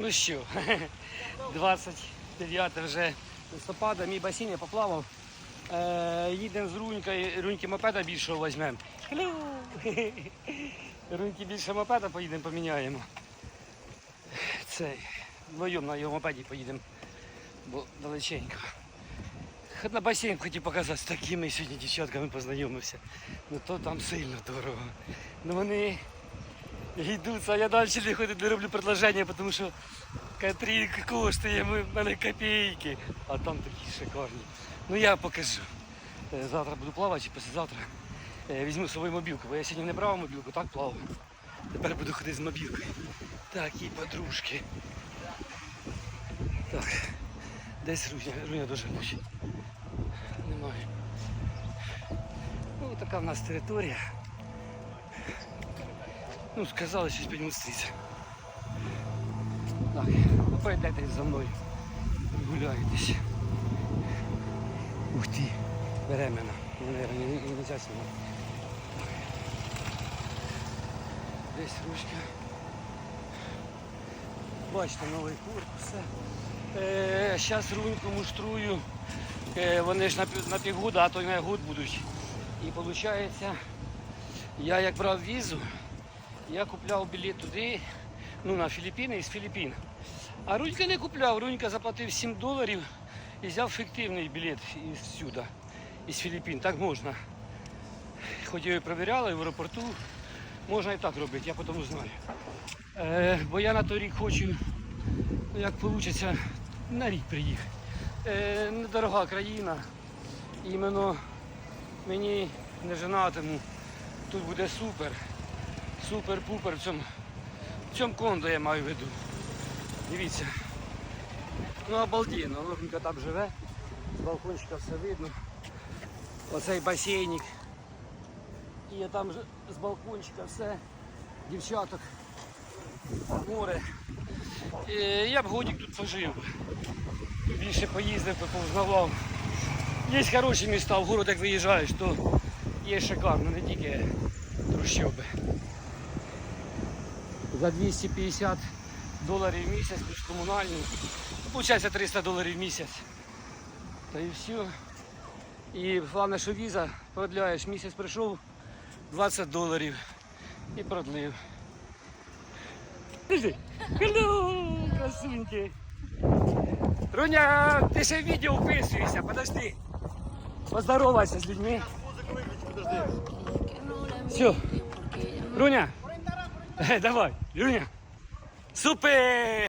Ну що, 29 вже листопада, мій басейн я поплавав. Е, їдемо з рунькою, руньки мопеда більшого візьмемо. Руньки більше мопеда поїдемо, поміняємо. Цей, вдвоєм на його мопеді поїдемо, бо далеченько. Хоч на басейн хотів показати, з такими сьогодні дівчатками познайомився. Ну то там сильно дорого. Ну вони йдуться, а я далі не ходю, не роблю предложення, тому що Катрінка коштує в мене копійки, а там такі шикарні. Ну я покажу. Е, Завтра буду плавати чи післязавтра. Е, Візьму з собою мобілку, бо я сьогодні не брав мобілку, так плавав. Тепер буду ходити з мобілкою. Так, і подружки. Так. Десь Руня, Руня дуже хоче. Немає. Ну, така в нас територія. Ну, сказали, що п'ять зустріться. Так, ну пойдете за мною. Гуляєтесь. Ух ти, беременна. Ну, наверное, не, знімати. Десь ручка. Бачите, новий корпус. все. Е, Зараз руньку муштрую. Е, вони ж на, на а то й на год будуть. І виходить, я як брав візу, я купляв білет туди, ну на Філіппіни, із Філіппін. А Рунька не купляв, Рунька заплатив 7 доларів і взяв фіктивний білет із сюди, із Філіппін. Так можна. Хоч я і перевіряла в аеропорту, можна і так робити, я потім узнаю. Е, бо я на той рік хочу, ну як вийде, на рік приїхати. Е, недорога країна. Іменно мені не женатиму. Тут буде супер. Супер-пупер в цьому, в цьому кондо я маю в виду. Дивіться. Ну обалденно, Лохенька там живе, з балкончика все видно. Оцей басейник. І там з балкончика все, дівчаток, море. І я б годик тут пожив. Більше поїздив, повзнавав. Є хороші міста, в город як виїжджаєш, то є шикарно, не тільки трущоби. За 250 доларів в місяць плюс комунальні. Ну, Получається 300 доларів в місяць. Та і все. І головне, що віза продляєш. Місяць прийшов 20 доларів і продлив. Подожди. Hello, красуньки. Руня, ти ще в відео вписуєшся, подожди. Поздоровайся з людьми. Все. Руня. Давай, Руня. Супер!